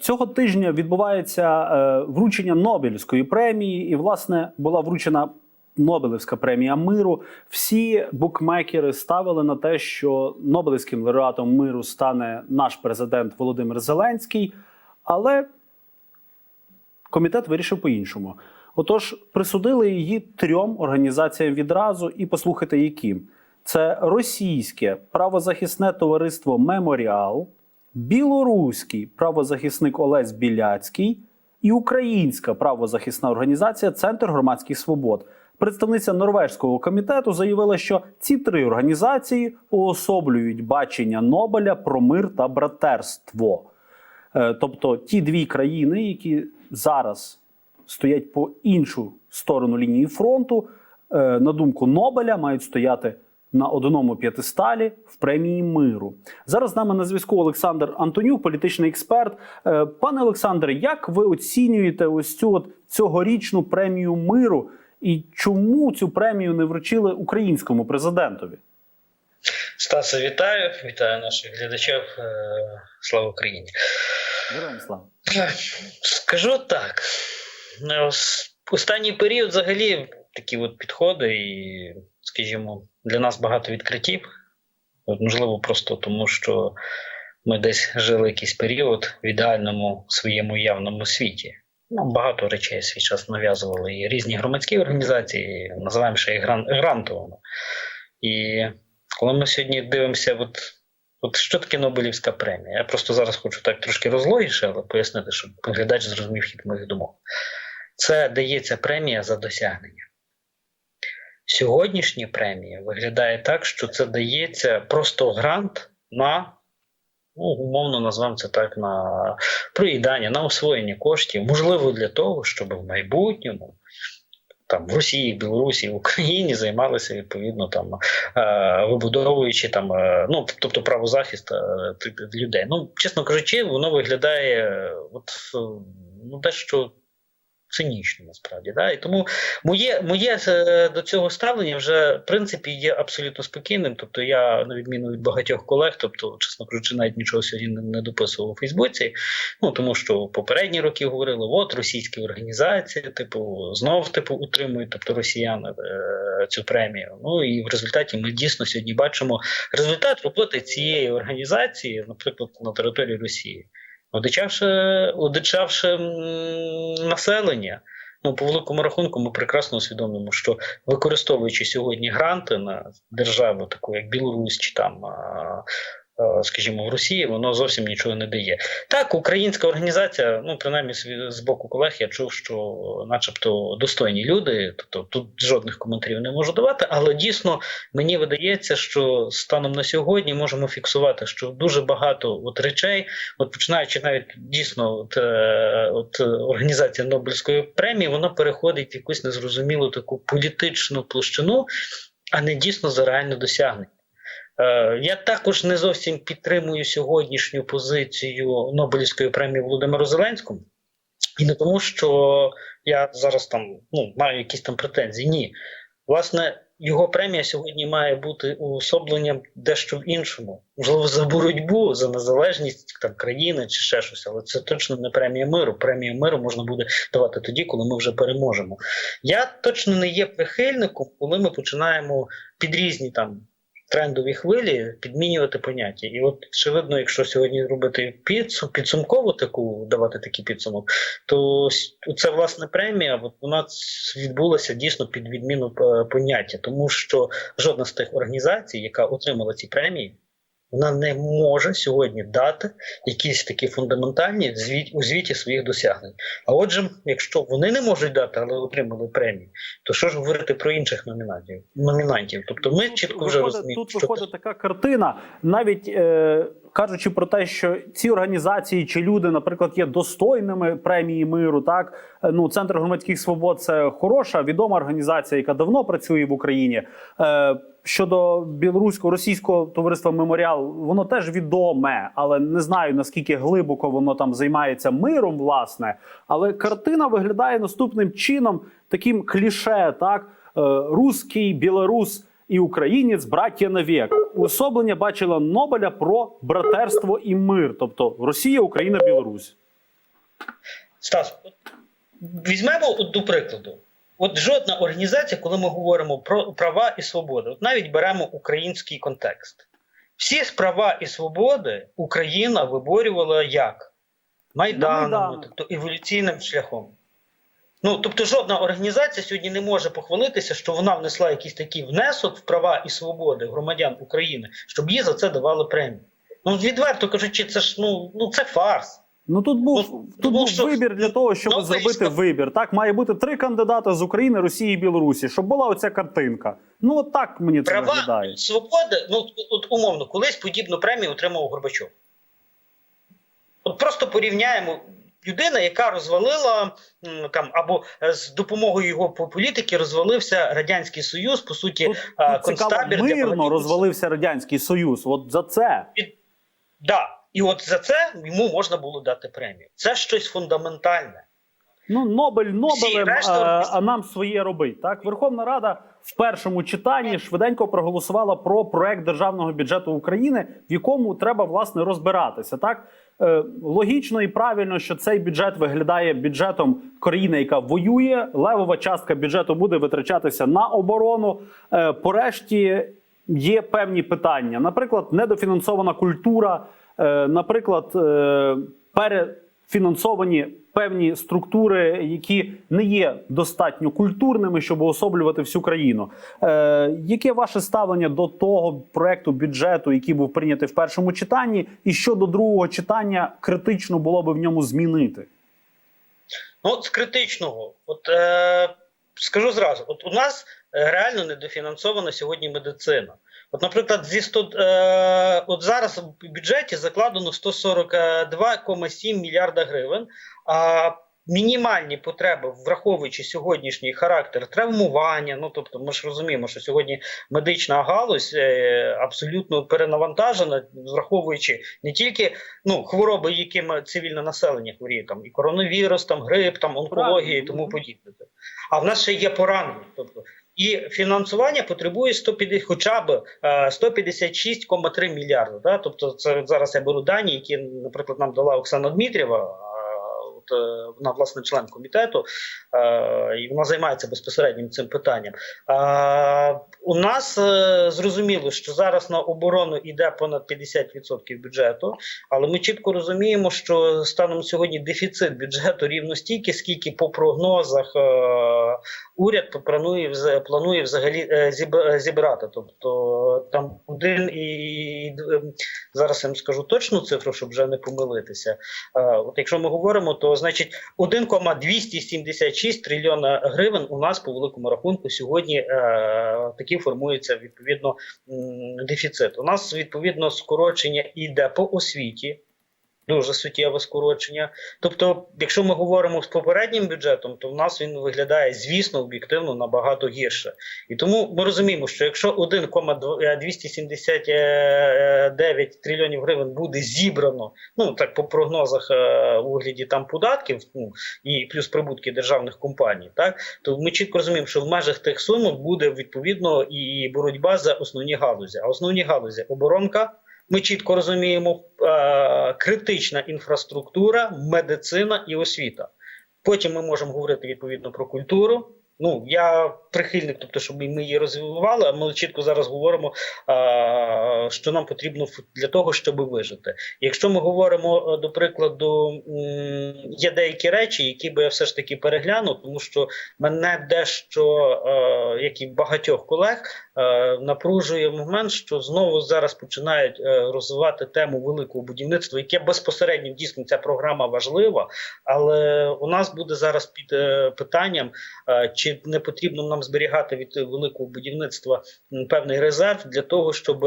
Цього тижня відбувається е, вручення Нобелівської премії, і, власне, була вручена Нобелівська премія миру. Всі букмекери ставили на те, що Нобелівським лауреатом миру стане наш президент Володимир Зеленський, але комітет вирішив по-іншому. Отож, присудили її трьом організаціям відразу, і послухайте, яким: це російське правозахисне товариство Меморіал, білоруський правозахисник Олесь Біляцький і українська правозахисна організація Центр громадських свобод. Представниця норвежського комітету заявила, що ці три організації уособлюють бачення Нобеля про мир та братерство. Е, Тобто ті дві країни, які зараз стоять по іншу сторону лінії фронту, е, на думку Нобеля, мають стояти на одному п'ятисталі в премії миру. Зараз з нами на зв'язку Олександр Антонюк, політичний експерт. Е, Пане Олександре, як ви оцінюєте ось цю от цьогорічну премію миру і чому цю премію не вручили українському президентові? Стаса, вітаю, вітаю наших глядачів. Е, Слава Україні! Героям слава. Скажу так: е, останній період взагалі такі от підходи, і, скажімо, для нас багато відкриттів. Можливо, просто тому, що ми десь жили якийсь період в ідеальному своєму явному світі. Ну, багато речей свій час нав'язували і різні громадські організації, називаємо ще і гран- грантовими. І коли ми сьогодні дивимося, от, от що таке Нобелівська премія? Я просто зараз хочу так трошки розлогіше, але пояснити, щоб глядач зрозумів хід моїх думок. Це дається премія за досягнення. Сьогоднішня премія виглядає так, що це дається просто грант на, ну, умовно назвемо це так, на проїдання, на освоєння коштів, можливо, для того, щоб в майбутньому там в Росії, Білорусі, Україні займалися відповідно там е, вибудовуючи там, е, ну тобто правозахист е, людей. Ну, чесно кажучи, воно виглядає от ну дещо цинічно насправді. Да? І тому моє, моє е, до цього ставлення вже в принципі є абсолютно спокійним. Тобто, я на відміну від багатьох колег, тобто, чесно кажучи, навіть нічого сьогодні не, дописував у Фейсбуці. Ну тому що попередні роки говорили, от російські організації, типу, знов типу утримують, тобто росіяни е, цю премію. Ну і в результаті ми дійсно сьогодні бачимо результат роботи цієї організації, наприклад, на території Росії. Одичавши, одичавши населення, ну по великому рахунку, ми прекрасно усвідомлюємо, що використовуючи сьогодні гранти на державу, таку як Білорусь чи там. А, Скажімо, в Росії воно зовсім нічого не дає. Так, українська організація, ну принаймні з- боку колег, я чув, що, начебто, достойні люди, тобто тут жодних коментарів не можу давати, але дійсно мені видається, що станом на сьогодні можемо фіксувати, що дуже багато от речей, от починаючи навіть дійсно, от, е, от е, організація Нобелівської премії, вона переходить в якусь незрозумілу таку політичну площину, а не дійсно за реальне досягнення. Е, Я також не зовсім підтримую сьогоднішню позицію Нобелівської премії Володимиру Зеленському. І не тому, що я зараз там ну, маю якісь там претензії. Ні. Власне, його премія сьогодні має бути уособленням дещо в іншому. Можливо, за боротьбу, за незалежність там, країни чи ще щось, але це точно не премія миру. Премію миру можна буде давати тоді, коли ми вже переможемо. Я точно не є прихильником, коли ми починаємо під різні там трендові хвилі підмінювати поняття. І от очевидно, якщо сьогодні робити підсум, підсумкову таку давати такий підсумок, то це власне премія. От вона відбулася дійсно під відміну е, поняття, тому що жодна з тих організацій, яка отримала ці премії. Вона не може сьогодні дати якісь такі фундаментальні звіт у звіті своїх досягнень. А отже, якщо вони не можуть дати, але отримали премії, то що ж говорити про інших номінантів? номінантів? Тобто ми чітко вже виходить, розуміємо, тут що виходить така картина, навіть е, кажучи про те, що ці організації чи люди, наприклад, є достойними премії миру. Так Е, ну центр громадських свобод це хороша, відома організація, яка давно працює в Україні. Е, Щодо білоруського російського товариства Меморіал, воно теж відоме, але не знаю наскільки глибоко воно там займається миром, власне. Але картина виглядає наступним чином, таким кліше, так Е, руський, білорус і українець браття навік. Уособлення бачила Нобеля про братерство і мир, тобто Росія, Україна, Білорусь. Стас, візьмемо до прикладу. От жодна організація, коли ми говоримо про права і свободи, от навіть беремо український контекст. Всі права і свободи Україна виборювала як? Майданом, Майданом. тобто еволюційним шляхом. Ну, тобто, жодна організація сьогодні не може похвалитися, що вона внесла якийсь такий внесок в права і свободи громадян України, щоб їй за це давали премію. Ну, відверто кажучи, це ж ну, ну це фарс. Ну тут був Ну, тут був що- вибір для того, щоб Ну, зробити звісно. вибір. Так має бути три кандидати з України, Росії і Білорусі, щоб була оця картинка. Ну от так мені це Права виглядає. свободи, ну от умовно, колись подібну премію отримав Горбачов. От просто порівняємо. Людина, яка розвалила там або е, з допомогою його політики розвалився радянський союз, по суті, Тут, цікаво, концтабір для мирно багатьох розвалився радянський союз. От за це. Да. І от за це йому можна було дати премію. Це щось фундаментальне. Ну, Нобель Нобелем, а, а нам своє робить. Так, Верховна Рада в першому читанні швиденько проголосувала про проект державного бюджету України, в якому треба власне розбиратися. Так е, логічно і правильно, що цей бюджет виглядає бюджетом країни, яка воює. Левова частка бюджету буде витрачатися на оборону. Е, порешті є певні питання, наприклад, недофінансована культура, наприклад, е, перефінансовані певні структури, які не є достатньо культурними, щоб уособлювати всю країну. Е, яке ваше ставлення до того проекту бюджету, який був прийнятий в першому читанні, і що до другого читання критично було би в ньому змінити? Ну, з критичного, от е, скажу зразу: от у нас е, реально недофінансована сьогодні медицина. От, наприклад, зі 100, е, от зараз в бюджеті закладено 142,7 мільярда гривень. А мінімальні потреби, враховуючи сьогоднішній характер травмування, ну тобто, ми ж розуміємо, що сьогодні медична галузь е, абсолютно перенавантажена, враховуючи не тільки ну, хвороби, якими цивільне населення хворіє, там і коронавірус, там грип, там онкологія і тому подібне. А в нас ще є поранення. Тобто, і фінансування потребує 150, хоча б е, 156,3 мільярда. Да? Тобто, це зараз я беру дані, які, наприклад, нам дала Оксана Дмитрєва. От, е, вона власне член комітету, е, і вона займається безпосередньо цим питанням. Е, у нас зрозуміло, що зараз на оборону йде понад 50% бюджету, але ми чітко розуміємо, що станом сьогодні дефіцит бюджету рівно стільки, скільки по прогнозах уряд планує планує взагалі зіб- зібрати. Тобто там один і, зараз я вам скажу точну цифру, щоб вже не помилитися. От якщо ми говоримо, то значить 1,276 трильйона гривень у нас по великому рахунку сьогодні е, таки формується відповідно дефіцит. У нас відповідно скорочення іде по освіті. Дуже суттєве скорочення. Тобто, якщо ми говоримо з попереднім бюджетом, то в нас він виглядає, звісно, об'єктивно набагато гірше. І тому ми розуміємо, що якщо 1,279 трильйонів гривень буде зібрано, ну так по прогнозах е, у вигляді там податків, ну і плюс прибутки державних компаній, так то ми чітко розуміємо, що в межах тих сумок буде відповідно і боротьба за основні галузі. А основні галузі оборонка. Ми чітко розуміємо е, критична інфраструктура, медицина і освіта. Потім ми можемо говорити відповідно про культуру. Ну я прихильник, тобто, щоб ми її розвивали. А ми чітко зараз говоримо, що нам потрібно для того, щоб вижити. Якщо ми говоримо е, до прикладу, є деякі речі, які би я все ж таки переглянув, тому що мене дещо, е, як і багатьох колег, е, напружує момент, що знову зараз починають розвивати тему великого будівництва, яке безпосередньо дійсно ця програма важлива, але у нас буде зараз під питанням, е, чи не потрібно нам зберігати від великого будівництва певний резерв для того, щоб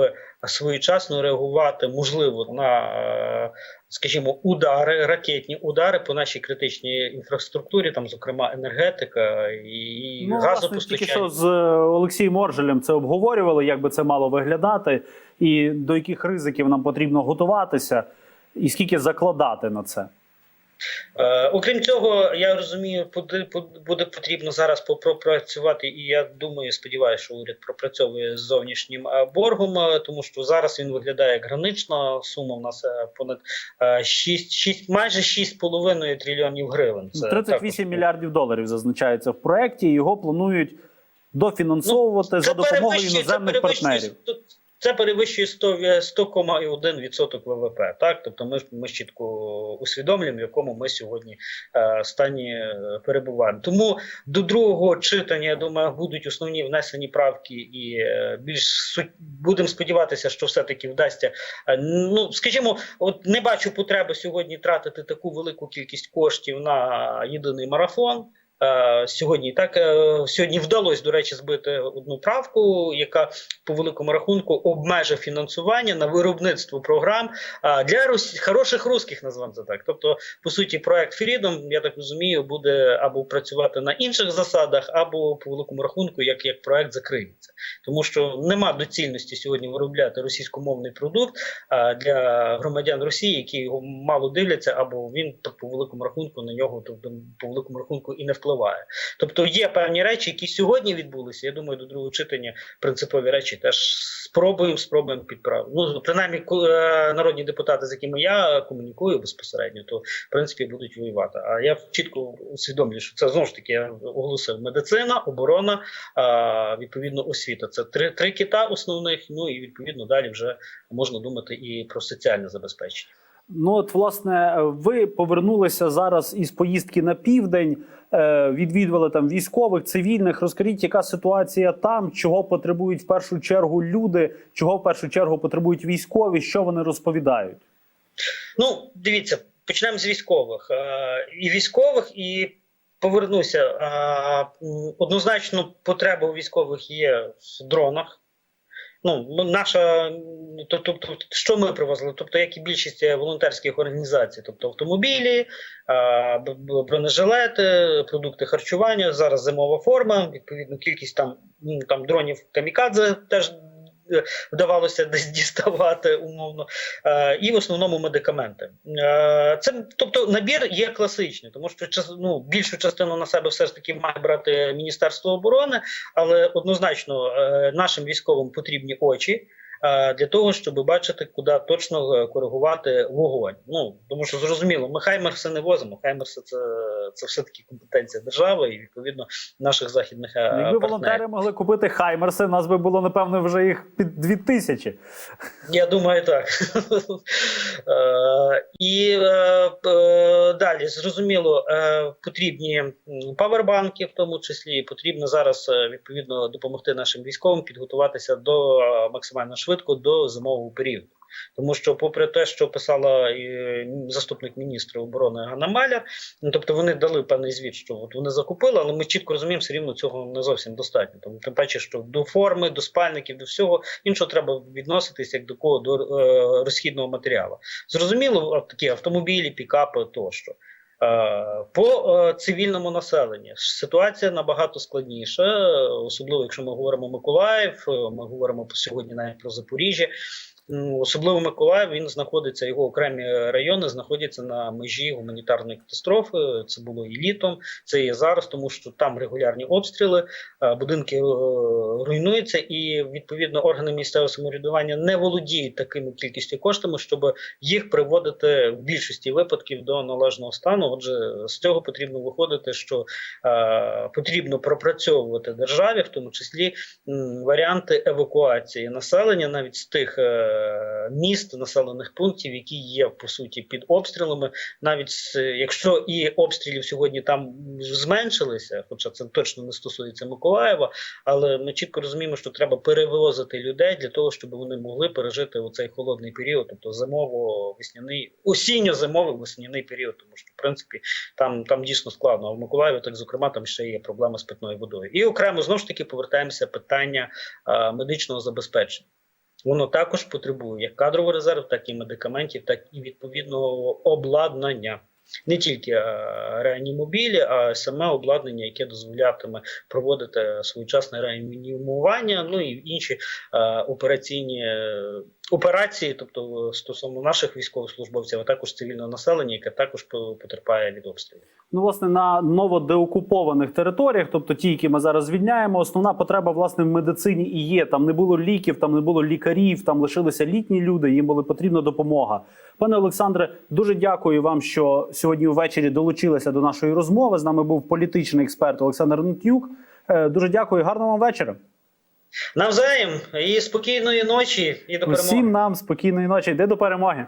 своєчасно реагувати, можливо, на, е, скажімо, удари, ракетні удари по нашій критичній інфраструктурі, там, зокрема, енергетика і Ну, власне, тільки газопостачання. що з е, Олексієм Оржелем це обговорювали, як би це мало виглядати, і до яких ризиків нам потрібно готуватися, і скільки закладати на це. Е, окрім цього, я розумію, буде, буде потрібно зараз попрацювати, і я думаю, сподіваюся, що уряд пропрацьовує з зовнішнім е, боргом, е, тому що зараз він виглядає як гранична сума. У нас е, понад е, 6, 6, майже 6,5 трильйонів гривень. Це 38 також- мільярдів доларів зазначається в проєкті. Його планують дофінансовувати за допомогою Ну, іноземних партнерів. Це перевищує 100 ві- 100,1% ВВП. Так, тобто ми ми чітко усвідомлюємо, в якому ми сьогодні е, стані е, перебуваємо. Тому до другого читання, я думаю, будуть основні внесені правки, і е, більш будемо сподіватися, що все-таки вдасться. Е, ну скажімо, от не бачу потреби сьогодні тратити таку велику кількість коштів на єдиний марафон. Е, Сьогодні так е, сьогодні вдалося до речі збити одну правку, яка по великому рахунку обмежить фінансування на виробництво програм е, для рус... хороших русських, назвемо це так. Тобто, по суті, проект Freedom, я так розумію, буде або працювати на інших засадах, або по великому рахунку, як, як проект закриється, тому що нема доцільності сьогодні виробляти російськомовний продукт для громадян Росії, які його мало дивляться, або він так, по великому рахунку на нього, тобто по великому рахунку і не впливає. Тобто є певні речі, які сьогодні відбулися. Я думаю, до другого читання принципові речі теж спробуємо, спробуємо підправити. Ну принаймні, е, народні депутати, з якими я комунікую безпосередньо, то в принципі будуть воювати. А я чітко усвідомлюю, що це знову ж таки я оголосив медицина, оборона, відповідно освіта. Це три, три кита основних. Ну і відповідно далі вже можна думати і про соціальне забезпечення. Ну от власне, ви повернулися зараз із поїздки на південь, е, відвідували там військових, цивільних. Розкажіть, яка ситуація там, чого потребують в першу чергу люди, чого в першу чергу потребують військові, що вони розповідають? Ну, дивіться, почнемо з військових. Е, І військових, і повернуся. Е, Однозначно, потреба у військових є в дронах. Ну, наша, тобто, що ми привозили? Тобто, як і більшість е, волонтерських організацій, тобто автомобілі, бронежилети, продукти харчування, зараз зимова форма, відповідно, кількість там, там дронів камікадзе теж вдавалося десь діставати умовно, е, і в основному медикаменти. Е, Це тобто набір є класичний, тому що ну, більшу частину на себе все ж таки має брати Міністерство оборони, але однозначно е, нашим військовим потрібні очі. Для того щоб бачити, куди точно коригувати вогонь. Ну тому що зрозуміло, ми хаймерси не возимо. Хаймерси це, це все таки компетенція держави і відповідно наших західних е, Якби партнерів. волонтери могли купити хаймерси, нас би було напевно вже їх під дві тисячі. Я думаю, так. Е, І е, далі зрозуміло, потрібні павербанки, в тому числі потрібно зараз відповідно допомогти нашим військовим підготуватися до максимально швидко до зимового періоду. Тому що, попри те, що писала е, заступник міністра оборони Ганна Маляр, ну тобто вони дали певний звіт, що от вони закупили, але ми чітко розуміємо, все рівно цього не зовсім достатньо. Тому тим паче, що до форми, до спальників, до всього іншого треба відноситись як до кого до е, розхідного матеріалу. Зрозуміло, такі автомобілі, пікапи тощо. Е, По е, цивільному населенню ситуація набагато складніша, особливо якщо ми говоримо Миколаїв, ми говоримо сьогодні навіть про Запоріжжя. М, Особливо Миколаїв він знаходиться, його окремі райони знаходяться на межі гуманітарної катастрофи. Це було і літом, це і зараз, тому що там регулярні обстріли, е, будинки е, руйнуються, і відповідно органи місцевого самоврядування не володіють такими кількістю коштами, щоб їх приводити в більшості випадків до належного стану. Отже, з цього потрібно виходити, що е, потрібно пропрацьовувати державі, в тому числі варіанти евакуації населення навіть з тих міст, населених пунктів, які є по суті під обстрілами, навіть якщо і обстрілів сьогодні там зменшилися, хоча це точно не стосується Миколаєва, але ми чітко розуміємо, що треба перевозити людей для того, щоб вони могли пережити оцей холодний період, тобто зимово-весняний, осінньо-зимовий весняний період, тому що в принципі там, там дійсно складно. А в Миколаєві, так зокрема, там ще є проблема з питною водою. І окремо знову ж таки повертаємося питання медичного забезпечення. Воно також потребує як кадровий резерв, так і медикаментів, так і відповідного обладнання. Не тільки е, реанімобілі, а саме обладнання, яке дозволятиме проводити своєчасне реанімування, ну і інші е, операційні е, операції, тобто е, стосовно наших військовослужбовців, а також цивільного населення, яке також потерпає від обстрілів. Ну, власне, на новодеокупованих територіях, тобто ті, які ми зараз звільняємо, основна потреба власне в медицині і є. Там не було ліків, там не було лікарів, там лишилися літні люди. Їм була потрібна допомога. Пане Олександре, дуже дякую вам, що сьогодні ввечері долучилися до нашої розмови. З нами був політичний експерт Олександр Нутюк. Е, Дуже дякую, гарного вам вечора. Навзаєм і спокійної ночі, і до перемоги. Усім нам спокійної ночі. Йди до перемоги.